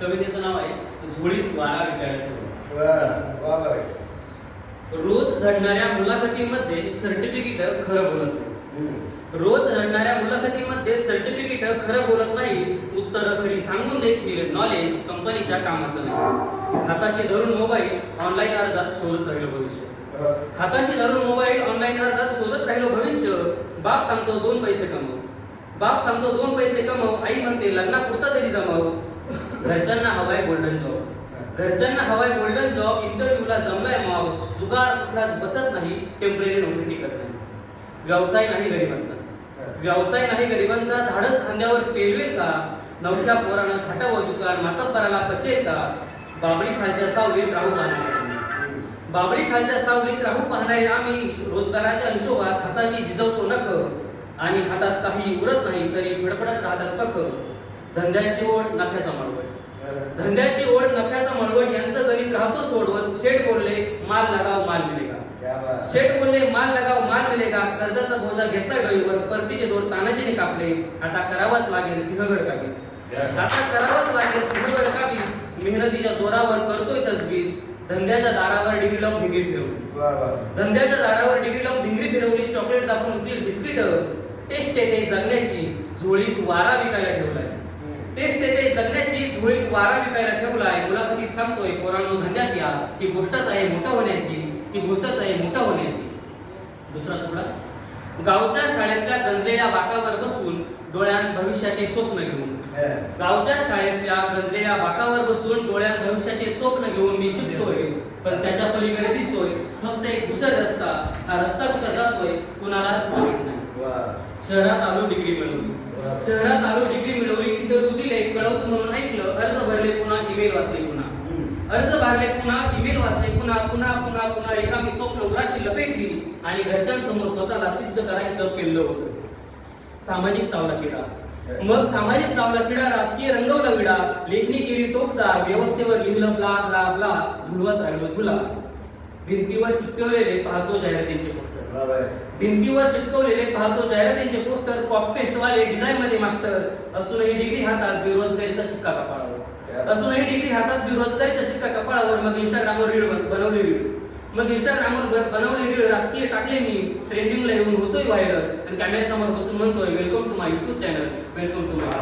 कवितेचं नाव आहे झोळीत वारा विकायला रोज झडणाऱ्या मुलाखतीमध्ये सर्टिफिकेट खरं बोलत नाही. रोज झडणाऱ्या मुलाखतीमध्ये सर्टिफिकेट खरं बोलत नाही उत्तर खरी सांगून देखील नॉलेज कंपनीच्या कामाचं नाही. हाताशी धरून मोबाईल ऑनलाईन अर्जात शोधत राहिलो भविष्य. हाताशी धरून मोबाईल ऑनलाईन अर्जात शोधत राहिलो भविष्य बाप सांगतो दोन पैसे कमव. बाप सांगतो दोन पैसे कमव आई म्हणते लग्नापुरता तरी जमव. घरच्यांना हवाय गोल्डन जॉब घरच्यांना हवाय गोल्डन जॉब इंटरव्ह्यूला जमलाय माव जुगाड कुठलाच बसत नाही टेंपररी नोकरी टिकत नाही. व्यवसाय नाही गरिबांचा. व्यवसाय नाही गरिबांचा धाडस खांद्यावर पेरवेल का? नवख्या पोरानं थाटावं दुकान मातब्बराला पचेल का? बाबळी खालच्या सावलीत राहू पाहणारे आम्ही. बाबळी खालच्या सावलीत राहू पाहणारे आम्ही रोजगाराच्या हिशोबात हाताची झिजवतो नख. आणि हातात काही उरत नाही तरी फडफडत राहतात पख. धंद्याची ओढ नफ्याचा मळवट धंद्याची ओढ नफ्याचा मळवट यांचं गणित राहतो सोडवत. शेठ बोलले माल लगाव माल मिळेगा. शेठ बोलले माल लगाव माल मिळेगा कर्जाचा बोजा घेतला ड्राईव्हर परतीचे दोन तानाजीने कापले. आता करावाच लागेल सिंहगड काबीज आता करावाच लागेल सिंहगड काबीज मेहनतीच्या जोरावर करतोय तसबीज धंद्याच्या दारावर डिग्री लावून भिंगी फिरवली. धंद्याच्या दारावर डिग्री लावून भिंगरी फिरवली चॉकलेट दाखवून बिस्किट. टेस्ट येते जगण्याची झोळीत वारा विकायला ठेवलाय हम्म. टेस्ट येते जगण्याची झोळीत वारा विकायला ठेवलाय मुलाखतीत सांगतोय पोरांनो धंद्यात या. ही गोष्टच आहे मोठा होण्याची. ही गोष्टच आहे मोठा होण्याची. दुसरा तुकडा. गावच्या शाळेतल्या गंजलेल्या वाकावर बसून डोळ्यात भविष्याचे स्वप्न घेऊन. गावच्या शाळेतल्या गंजलेल्या वाकावर बसून डोळ्यात भविष्याचे स्वप्न घेऊन मी शिकतोय पण त्याच्या पलीकडे दिसतोय फक्त एक दुसरा रस्ता. हा रस्ता कुठं जातोय कुणालाच माहीत नाही. शहरात आलो डिग्री मिळवली शहरात आलो डिग्री ईमेल वाचले पुन्हा. अर्ज भरले पुन्हा ईमेल वाचले पुन्हा पुन्हा पुन्हा पुन्हा. एका मी स्वप्न उराशी लपेटली आणि घरच्यांसमोर स्वतःला सिद्ध करायचं पेललं होतं. सामाजिक चावला किडा. मग सामाजिक चावला किडा राजकीय रंगवला विडा. लेखणी केली टोकदार व्यवस्थेवर लिहिलं ब्ला ब्ला ब्ला झुलवत राहिलो झुला. भिंतीवर चिकटवलेले पाहतो जाहिरातींचे पोस्टर. भिंतीवर चिटकवलेले पाहतो जाहिरातींचे पोस्टर कॉपी पेस्ट वाले डिझाईन मध्ये मास्टर असूनही डिग्री हातात बेरोजगारीचा शिक्का कपाळावर. असूनही डिग्री हातात बेरोजगारीचा शिक्का कपाळावर मग इंस्टाग्रामवर रील बनवली रील मग इंस्टाग्रामवर बनवली रील राजकीय टाकले मी. ट्रेंडिंगला येऊन होतोय व्हायरल आणि कॅमेऱ्यासमोर बसून म्हणतोय welcome to my YouTube channel welcome to my.